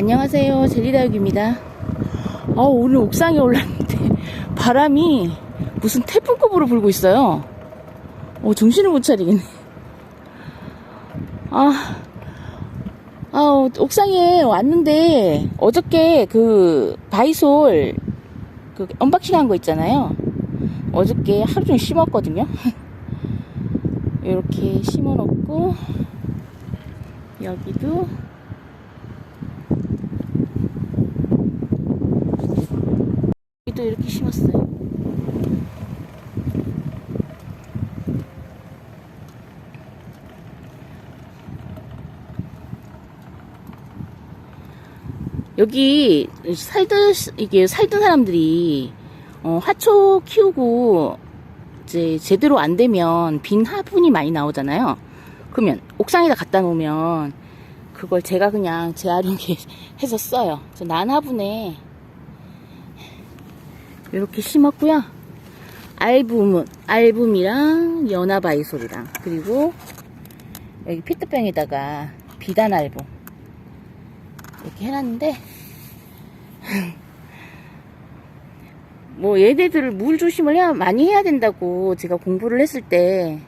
안녕하세요. 젤리다육입니다. 아, 오늘 옥상에 올랐는데 바람이 무슨 태풍급으로 불고 있어요. 어, 정신을 못 차리겠네. 아, 아, 옥상에 왔는데 어저께 그 바이솔 그 언박싱 한 거 있잖아요. 어저께 하루 종일 심었거든요. 이렇게 심어 놓고 여기도 여기도 이렇게 심었어요. 여기 살던 이게 살던 사람들이 어, 화초 키우고 이제 제대로 안 되면 빈 화분이 많이 나오잖아요. 그러면 옥상에다 갖다 놓으면 그걸 제가 그냥 재활용해 해서 써요. 저 난화분에 이렇게 심었고요. 알붐, 알붐이랑 연화바이솔이랑 그리고 여기 피트병에다가 비단 알붐 이렇게 해놨는데 뭐 얘네들을 물 조심을 해야 많이 해야 된다고 제가 공부를 했을 때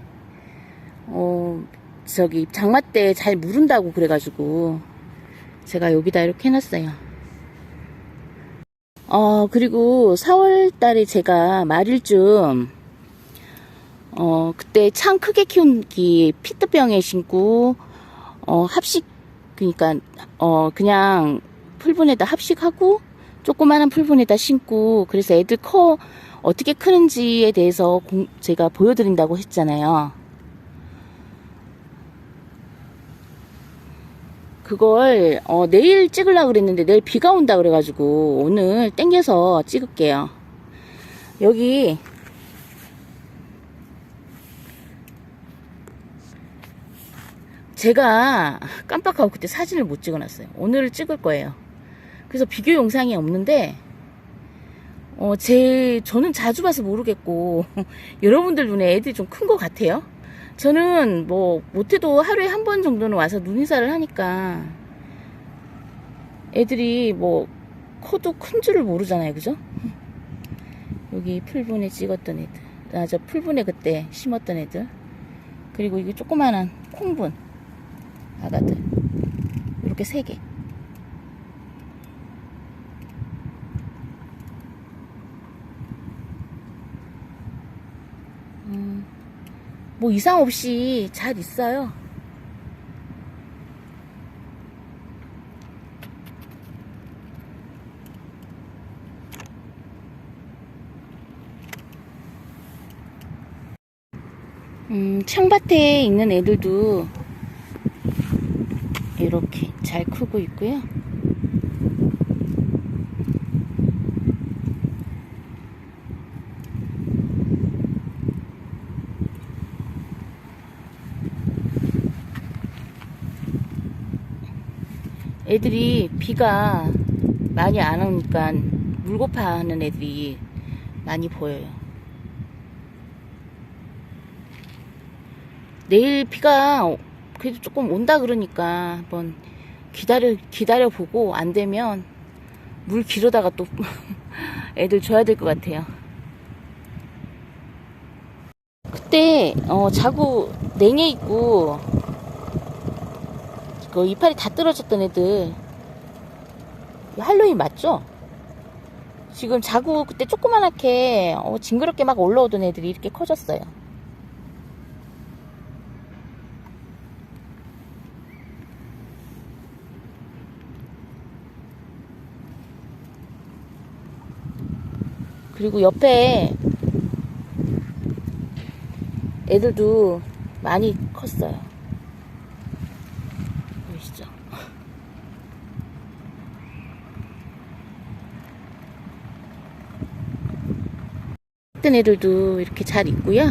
어, 저기 장마 때 잘 무른다고 그래가지고 제가 여기다 이렇게 해놨어요. 어 그리고 4월 달에 제가 말일쯤 어 그때 창 크게 키운 기 피트병에 심고 어 합식 그니까 어 그냥 풀분에다 합식하고 조그마한 풀분에다 심고 그래서 애들 커 어떻게 크는지에 대해서 공- 제가 보여드린다고 했잖아요. 그걸 어, 내일 찍으려고 그랬는데 내일 비가 온다 그래가지고 오늘 땡겨서 찍을게요. 여기 제가 깜빡하고 그때 사진을 못 찍어놨어요. 오늘 찍을 거예요. 그래서 비교 영상이 없는데 어, 제, 저는 자주 봐서 모르겠고, 여러분들 눈에 애들이 좀 큰 것 같아요. 저는 뭐, 못해도 하루에 한 번 정도는 와서 눈인사를 하니까, 애들이 뭐, 커도 큰 줄을 모르잖아요. 그죠? 여기 풀분에 찍었던 애들. 아, 저 풀분에 그때 심었던 애들. 그리고 이게 조그만한 콩분. 아가들. 이렇게 세 개. 뭐 이상 없이 잘 있어요. 음, 창밭에 있는 애들도 이렇게 잘 크고 있고요. 애들이 비가 많이 안 오니까 물고파 하는 애들이 많이 보여요. 내일 비가 그래도 조금 온다 그러니까 한번 기다려 기다려 보고 안 되면 물 길어다가 또 애들 줘야 될 것 같아요. 그때 어 자구 냉해 있고 그 이파리 다 떨어졌던 애들 할로윈 맞죠? 지금 자구 그때 조그만하게 어, 징그럽게 막 올라오던 애들이 이렇게 커졌어요. 그리고 옆에 애들도 많이 컸어요. 보이시죠? 어떤 애들도 이렇게 잘 있고요.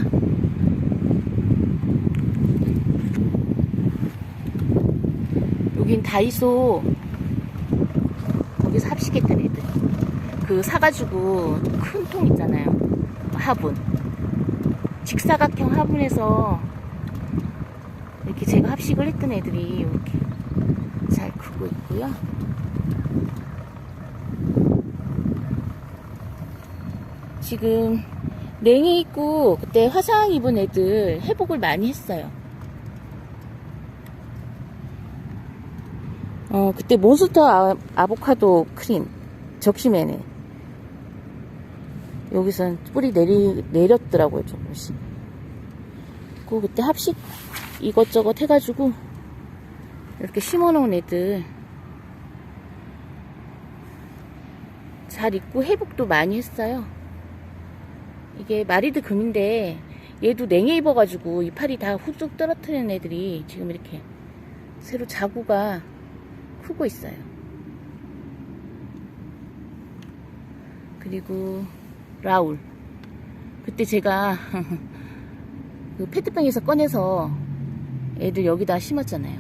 여긴 다이소 거기서 합식했던 애들. 그 사가지고 큰 통 있잖아요. 화분. 직사각형 화분에서 이렇게 제가 합식을 했던 애들이 이렇게 잘 크고 있고요. 지금 냉해 입고 그때 화상 입은 애들 회복을 많이 했어요. 어, 그때 몬스터 아, 아보카도 크림 적시매네. 여기선 뿌리 내리, 내렸더라고요, 조금씩. 그리고 그때 합식 이것저것 해가지고 이렇게 심어놓은 애들 잘 입고 회복도 많이 했어요. 이게 마리드 금인데 얘도 냉해 입어가지고 이파리 다 훅쭉 떨어뜨리는 애들이 지금 이렇게 새로 자구가 크고 있어요. 그리고 라울. 그때 제가 그 페트병에서 꺼내서 애들 여기다 심었잖아요.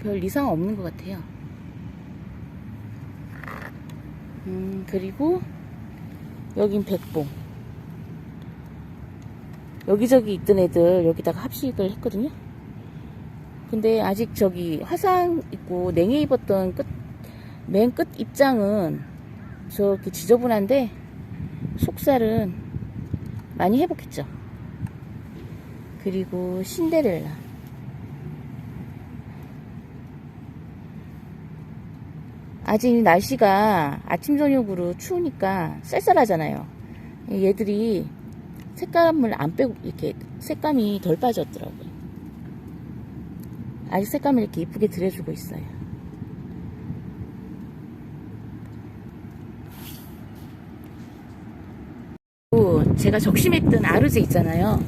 별 이상 없는 것 같아요. 음, 그리고 여긴 백봉. 여기저기 있던 애들 여기다가 합식을 했거든요. 근데 아직 저기 화상 입고 냉해 입었던 끝, 맨 끝 입장은 저렇게 지저분한데 속살은 많이 회복했죠. 그리고 신데렐라. 아직 날씨가 아침 저녁으로 추우니까 쌀쌀하잖아요. 얘들이 색감을 안 빼고 이렇게 색감이 덜 빠졌더라고요. 아직 색감을 이렇게 이쁘게 들여주고 있어요. 또 제가 적심했던 아르제 있잖아요.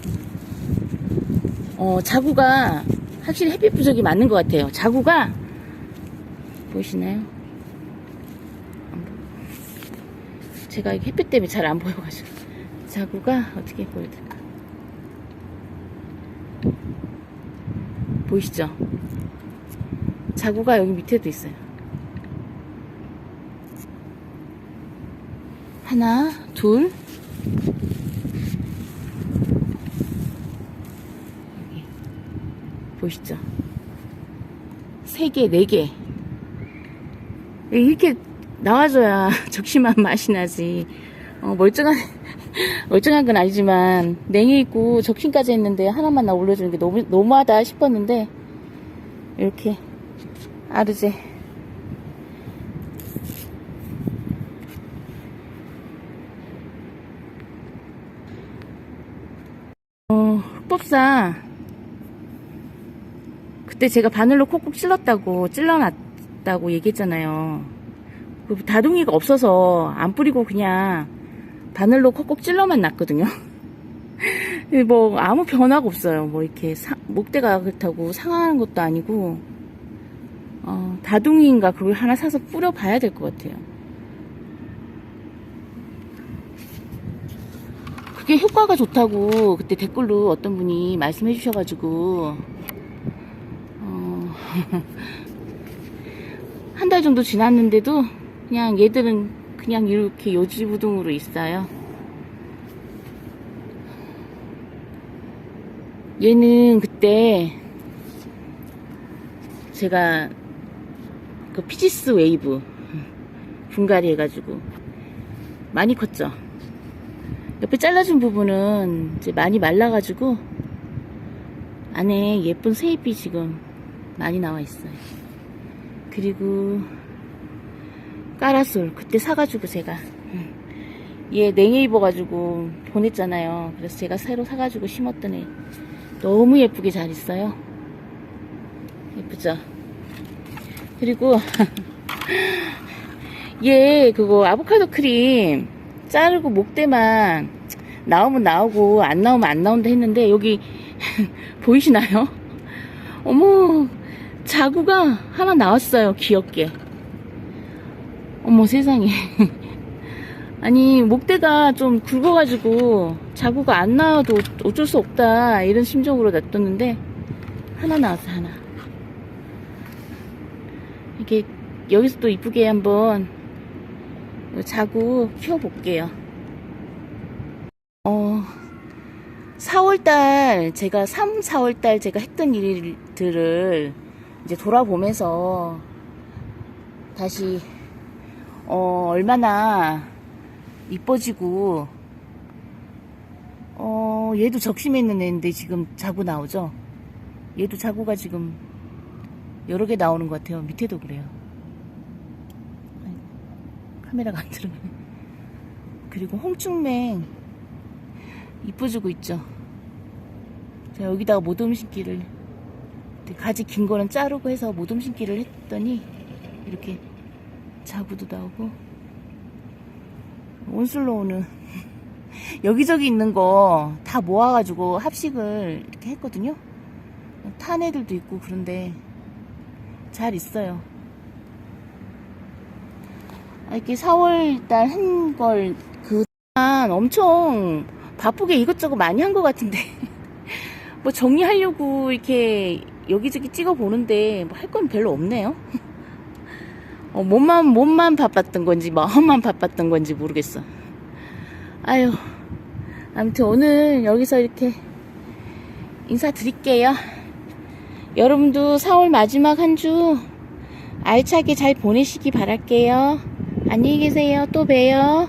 어, 자구가 확실히 햇빛 부족이 맞는 것 같아요. 자구가 보이시나요? 제가 햇빛 때문에 잘 안 보여가지고 자구가 어떻게 보여드릴까? 보이시죠? 자구가 여기 밑에도 있어요. 하나, 둘, 여기 보이시죠? 세 개, 네 개. 이렇게 나와줘야 적심한 맛이 나지. 어, 멀쩡한, 멀쩡한 건 아니지만, 냉이 있고 적심까지 했는데 하나만 나 올려주는 게 너무, 너무하다 싶었는데, 이렇게, 아르제. 어, 흑법사. 그때 제가 바늘로 콕콕 찔렀다고, 찔러놨다고 얘기했잖아요. 그 다둥이가 없어서 안 뿌리고 그냥 바늘로 콕콕 찔러만 놨거든요. 뭐 아무 변화가 없어요. 뭐 이렇게 사- 목대가 그렇다고 상하는 것도 아니고 어, 다둥이인가 그걸 하나 사서 뿌려봐야 될 것 같아요. 그게 효과가 좋다고 그때 댓글로 어떤 분이 말씀해 주셔가지고 어, 한 달 정도 지났는데도 그냥 얘들은 그냥 이렇게 요지부동으로 있어요. 얘는 그때 제가 그 피지스 웨이브 분갈이 해가지고 많이 컸죠. 옆에 잘라준 부분은 이제 많이 말라가지고 안에 예쁜 새잎이 지금 많이 나와 있어요. 그리고 까라솔 그때 사가지고 제가 음, 얘 냉해 입어가지고 보냈잖아요. 그래서 제가 새로 사가지고 심었던 애 너무 예쁘게 잘 있어요. 예쁘죠? 그리고 얘 그거 아보카도 크림 자르고 목대만 나오면 나오고 안 나오면 안 나온다 했는데 여기 보이시나요? 어머 자구가 하나 나왔어요 귀엽게 어머 세상에. 아니 목대가 좀 굵어가지고 자구가 안 나와도 어쩔 수 없다 이런 심정으로 놔뒀는데 하나 나왔어 하나. 이렇게 여기서 또 이쁘게 한번 자구 키워볼게요. 어 4월달 제가 3, 4월달 제가 했던 일들을 이제 돌아보면서 다시 어 얼마나 이뻐지고 어 얘도 적심에 있는 애인데 지금 자고 나오죠? 얘도 자고가 지금 여러 개 나오는 것 같아요. 밑에도 그래요. 카메라가 안 들어가네. 그리고 홍충맹 이뻐지고 있죠? 자 여기다가 모둠 심기를 가지 긴 거는 자르고 해서 모둠 심기를 했더니 이렇게 자구도 나오고 온슬로우는 여기저기 있는 거 다 모아가지고 합식을 이렇게 했거든요. 탄 애들도 있고 그런데 잘 있어요. 아, 이렇게 4월달 한 걸 그동안 엄청 바쁘게 이것저것 많이 한 것 같은데 뭐 정리하려고 이렇게 여기저기 찍어 보는데 뭐 할 건 별로 없네요. 어, 몸만 몸만 바빴던 건지 마음만 바빴던 건지 모르겠어. 아유, 아무튼 오늘 여기서 이렇게 인사드릴게요. 여러분도 4월 마지막 한 주 알차게 잘 보내시기 바랄게요. 안녕히 계세요. 또 봬요.